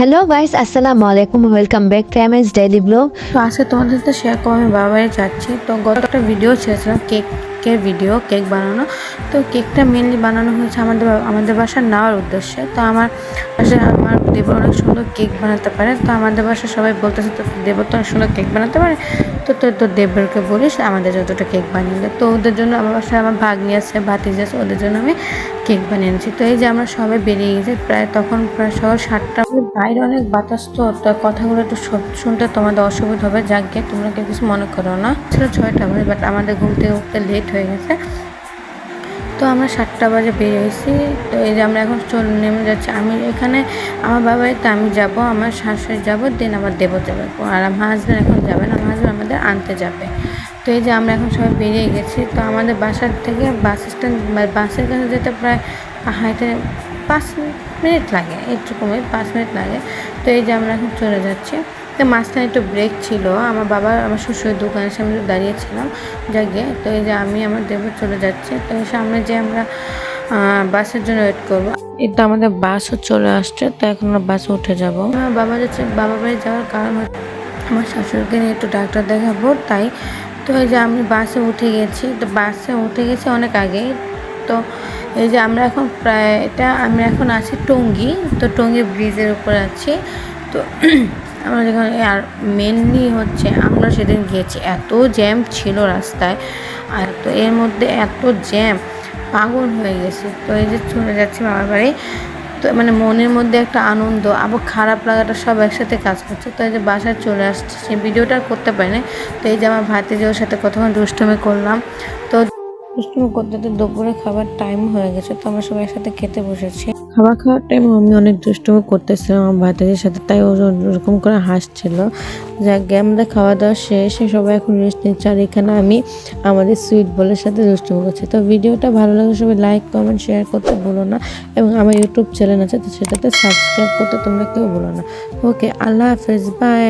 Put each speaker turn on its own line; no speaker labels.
Hello guys আসসালামু আলাইকুম welcome back to MS daily blog
তো আজকে তোমাদের সাথে শেয়ার করো আমি বাবা বাড়ি যাচ্ছি। তো গত একটা ভিডিও ছেড়েছিলাম কেকের ভিডিও, কেক বানানো। তো কেকটা মেনলি বানানো হয়েছে আমাদের আমাদের বাসার নেওয়ার উদ্দেশ্যে। তো আমার বাসায় আমার দেবর অনেক সুন্দর কেক বানাতে পারে। তো আমাদের বাসায় সবাই বলতেছে তো দেবর তো অনেক সুন্দর কেক বানাতে পারে। তো তো তোর দেবরকে বলিস, আমাদের যতটা কেক বানিয়ে তো ওদের জন্য আমার বাসায় আমার ভাগ্নি আছে, ভাতিজ আছে, ওদের জন্য আমি কেক বানিয়ে এনেছি। তো এই যে আমরা সবাই বেরিয়ে গেছি, প্রায় তখন প্রায় সকাল সাতটা। বাইরে অনেক বাতাস তো কথাগুলো একটু শুনতে তোমাদের অসুবিধা হবে। যাক তোমরা কেউ কিছু মনে করো না। ছিল ছয়টা বাজে বাট আমাদের ঘুম থেকে উঠতে লেট হয়ে গেছে। তো আমরা সাতটা বাজে বেরিয়েছি তো এই যে আমরা এখন চল নেমে যাচ্ছি। আমি এখানে আমার বাবাই তো আমি যাব, আমার শাশুড়ি যাব, দেন আমার দেবো যাবে। আর আমার হাজব্যান্ড এখন যাবে না, আমার হাজব্যান্ড আমাদের আনতে যাবে। তো এই যে আমরা এখন সবাই বেরিয়ে গেছি। তো আমাদের বাসার থেকে বাস স্ট্যান্ড বাসের কাছে যেতে প্রায় হাইটে পাঁচ মিনিট লাগে এইটুকুমই পাঁচ মিনিট লাগে। তো এই যে আমরা এখন চলে যাচ্ছি। তো মাঝখানে একটু ব্রেক ছিল, আমার বাবা, আমার শ্বশুরের দোকানের সামনে দাঁড়িয়েছিলাম জাগিয়ে তো এই যে আমি আমার দেব চলে যাচ্ছি। তো এই সামনে যে আমরা বাসের জন্য ওয়েট করব, এই তো আমাদের বাসও চলে আসছে। তো এখন আমরা বাসে উঠে যাব। আমার বাবা যাচ্ছে বাবা বাড়ি যাওয়ার কারণ আমার শাশুড়িকে নিয়ে একটু ডাক্তার দেখাবো, তাই। তো এই যে আমি বাসে উঠে গেছি, তো বাসে উঠে গেছি অনেক আগেই। তো এই যে আমরা এখন প্রায়, এটা আমরা এখন আছি টঙ্গি, তো টঙ্গি ব্রিজের উপরে আছি। তো আমরা যেখানে, আর মেনলি হচ্ছে আমরা সেদিন গিয়েছি, এত জ্যাম ছিল রাস্তায়। আর তো এর মধ্যে এত জ্যাম পাগল হয়ে গেছে। তো এই যে চলে যাচ্ছি বাবার বাড়ি। তো মানে মনের মধ্যে একটা আনন্দ, আবার খারাপ লাগাটা সব একসাথে কাজ করছে। তো এই যে বাসায় চলে আসছে, সেই ভিডিওটা করতে পারিনি। তো এই যে আমার ভাতিজে ওর সাথে কতক্ষণ দুষ্টমি করলাম। তো দুষ্টুমি করতে তো দুপুরে খাবার টাইম হয়ে গেছে, তো আমরা সবাই একসাথে খেতে বসেছি। খাবার খাওয়ার টাইম আমি অনেক দুষ্টুমি করতেছিলাম আমার ভাতিজের সাথে, তাই ওরকম করে হাসছিল। গে আমাদের খাওয়া দাওয়া শেষ, সবাই এখন রেস্ট নিচ্ছে আর এখানে আমি আমাদের সুইট বলের সাথে দুষ্টুমি করছি। তো ভিডিওটা ভালো লাগলে সবাই লাইক কমেন্ট শেয়ার করতে ভুলো না এবং আমার ইউটিউব চ্যানেল আছে, তো সেটাতে সাবস্ক্রাইব করতে তোমরা কেউ ভুলো না। ওকে আল্লাহ হাফেজ বাই